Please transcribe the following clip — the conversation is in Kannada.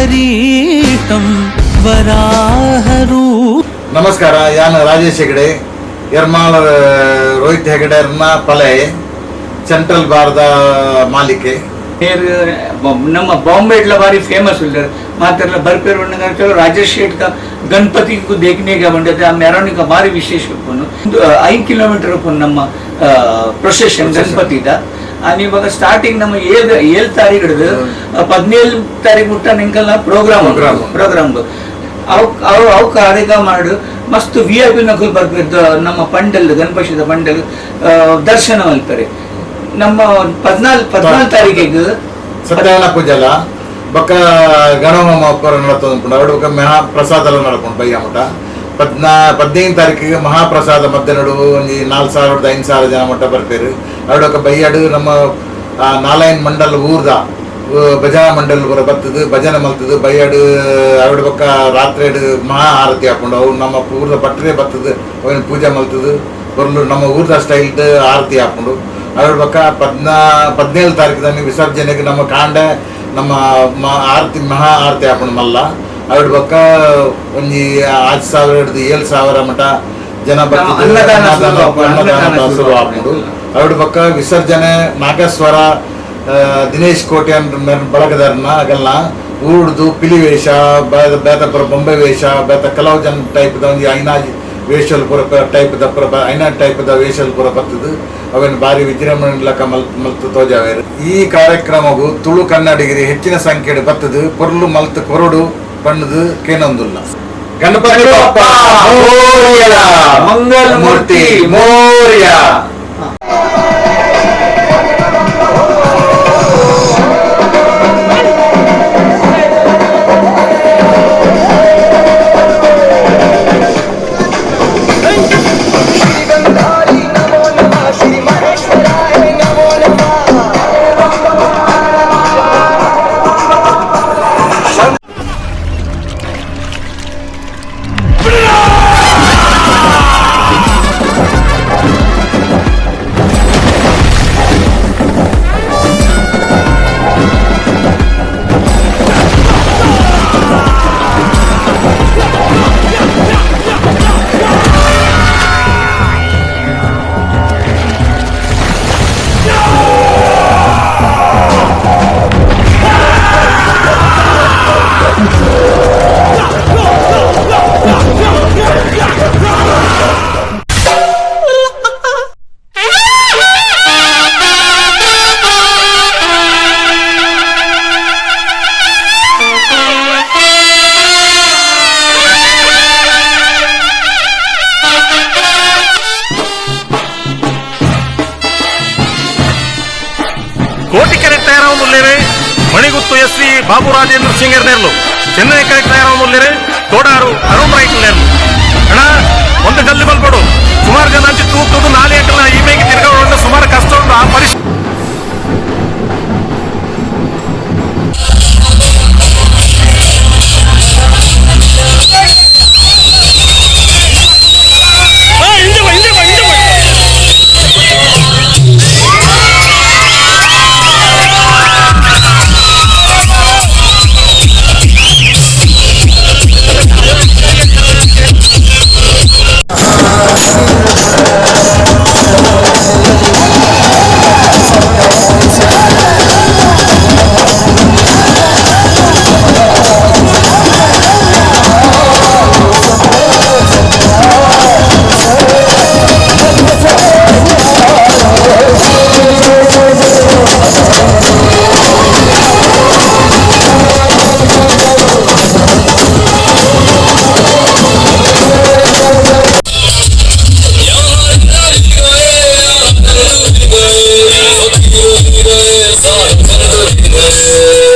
ಹರೀಶಂ ವರಾಹರೂ. ನಮಸ್ಕಾರ ಯಾನ ರಾಜೇಶ್ ಹೆಗಡೆ ಎರ್ಮಾಳ ರೋಹಿತ್ ಹೆಗಡೆ ಎರ್ಮ ಪಲೆ ಸೆಂಟ್ರಲ್ ಬಾರ್ದ ಮಾಲಿಕೆ. ನಮ್ಮ ಬಾಂಬೆಟ್ಲ ಬಾರಿ ಫೇಮಸ್ ಉಳ್ಳಾರ ಮಾತೆಲ್ಲ ಬರ್ಪೇರು ಉಣ್ಣಗಾರ ರಾಜೇಶ್ ಶೇಟ್ ಗಣಪತಿಗೂ ದೇಖನೇಗ ಬಂಡದೆ ಆ ಮೆರವಣಿಗೆ ಬಾರಿ ವಿಶೇಷ ಒಂದು ಐದು ಕಿಲೋಮೀಟರ್ ನಮ್ಮ ಪ್ರೊಸೆಷನ್ ಗಣಪತಿದ. ಇವಾಗ ಸ್ಟಾರ್ಟಿಂಗ್ ನಮ್ಮ ಏಳ್ ಏಳ್ ತಾರೀಕು ಹಿಡಿದು ಪದಿನೇಳು ತಾರೀಕು ಮುಟ್ಟ ನಿಂಕಲ್ಲ ಪ್ರೋಗ್ರಾಮ್. ಪ್ರೋಗ್ರಾಮ್ ಅವು ಅವು ಕಾರ್ಯಕ್ರಮ ಮಾಡು. ಮಸ್ತ್ ವಿ ಐ ಪಿ ನಕಲ್ ಬರ್ಬೇಕು ನಮ್ಮ ಪಂಡಲ್ ಗಣಪತಿದ ಪಂಡಲ್ ದರ್ಶನ ಮಲ್ತಾರೆ ನಮ್ಮ ಪದ್ನಾಲ್ ಪದ್ನಾಲ್ ತಾರೀಕಿಗೆ ಸತ್ಯನಾರಾಯಣ ಪೂಜೆಲ ಅಲ್ಲ? ಬಕ್ಕ ಗಣಮ ಅವಡು ಬೊಕ್ಕ ಮಹಾಪ್ರಸಾದ ನಡ್ಕೊಂಡು ಬಯ್ಯ ಮಠ ಪದ್ನಾ ಪದಿನೈದು ತಾರೀಕಿಗೆ ಮಹಾಪ್ರಸಾದ ಮತ್ತೆ ನಡು ಒಂದು ನಾಲ್ಕು ಸಾವಿರದ, ಐದು ಸಾವಿರ ಜನ ಮಟ್ಟ ಬರ್ಪೇರು ಅವಡೊಕ್ಕ ಬೈಯಾಡು ನಮ್ಮ ನಾಲಾಯನ್ ಮಂಡಲ ಊರ್ದ ಭಜನಾ ಮಂಡಲ್ ಪೂರ ಬರ್ತದೆ ಭಜನೆ ಮಲ್ತದು ಬೈಯಾಡು ಅವಡ ಪಕ್ಕ ರಾತ್ರಿ ಮಹಾ ಆರತಿ ಹಾಕೊಂಡು ಅವು ನಮ್ಮ ಊರ್ದ ಪಟ್ರೆ ಬರ್ತದೆ ಅವನ ಪೂಜೆ ಮಲ್ತದು, ಬರ್ಲು ನಮ್ಮ ಊರ್ದ ಸ್ಟೈಲ್ಡ್ ಆರತಿ ಹಾಕೊಂಡು. ಅವಳ ಪಕ್ಕ ಪದ್ನಾ, ಪದಿನೇಳು ತಾರೀಕಿನ ವಿಸರ್ಜನೆಗೆ ನಮ್ಮ ಕಾಂಡೆ, ನಮ್ಮ ಆರತಿ, ಮಹಾ ಆರತಿ ಹಾಕೊಂಡು ಮಲ್ಲ. ಅವಳ ಪಕ್ಕ ಒಂಜಿ ಆರು ಸಾವಿರ ಹಿಡಿದು ಏಳು ಸಾವಿರ ಮಟ ಜನ ಬರ್ತಿದ್ರು. ಅವ್ರ ಪಕ್ಕ ವಿಸರ್ಜನೆ ನಾಗೇಶ್ವರ ದಿನೇಶ್ ಕೋಟೆ ಬಳಗದಾರನ ಅಗಲ್ನ ಊರ್ದು ಪಿಲಿ ವೇಷ ಬೇತ ಬೇತಪುರ ಬೊಂಬೆ ವೇಷ ಬೇತ ಕೆಲವು ಜನ ಟೈಪ್ದ ಒಂದು ಐನಾ ವೇಷಲ್ ಪುರ ಟೈಪ್ದ ಪುರ ಐನಾ ದ ವೇಷಲ್ ಪುರ ಬರ್ತದೆ. ಅವೇನು ಬಾರಿ ವಿಜೃಂಭಣೆ ಲಕ ಮಲ್ ಮಲ್ತು ತೋಜಾವೇರು. ಈ ಕಾರ್ಯಕ್ರಮವು ತುಳು ಕನ್ನಡಿಗರಿ ಹೆಚ್ಚಿನ ಸಂಖ್ಯೆಡ್ ಬರ್ತದೆ. ಪೊರ್ಲು ಮಲ್ತು ಕೊರಡು பண்ணது கேன் அப்துல்லா கணபதி பாப்பா மோரியா மங்கல் மூர்த்தி மோரியா. ತಯಾರಾಗಿರ್ಲೇ ಮಣಿಗುತ್ತು ಎಸ್ ವಿ ಬಾಬು ರಾಜೇಂದ್ರ ಸಿಂಗ್ ಇರ್ಲು ಚೆನ್ನೈ ಕರೆಕ್ಟ್ ತಯಾರಾಗಿರ್ಲೇ ತೋಡಾರು ಅರುಣ್ ರೈಟ್ ಅಣ್ಣ, ಒಂದು ಗಲ್ಲಿ ಬಲ್ಬಡು ಸುಮಾರು ಜನ ಅಂಚಿ ತೂಕ ನಾಲ್ಕು ಈ ಮೇಗೆ ತಿರ್ಗಾಡೋಣ ಸುಮಾರು ಕಷ್ಟ ಉಂಟು. ಆ ಪರಿಸ್ಥಿತಿ Música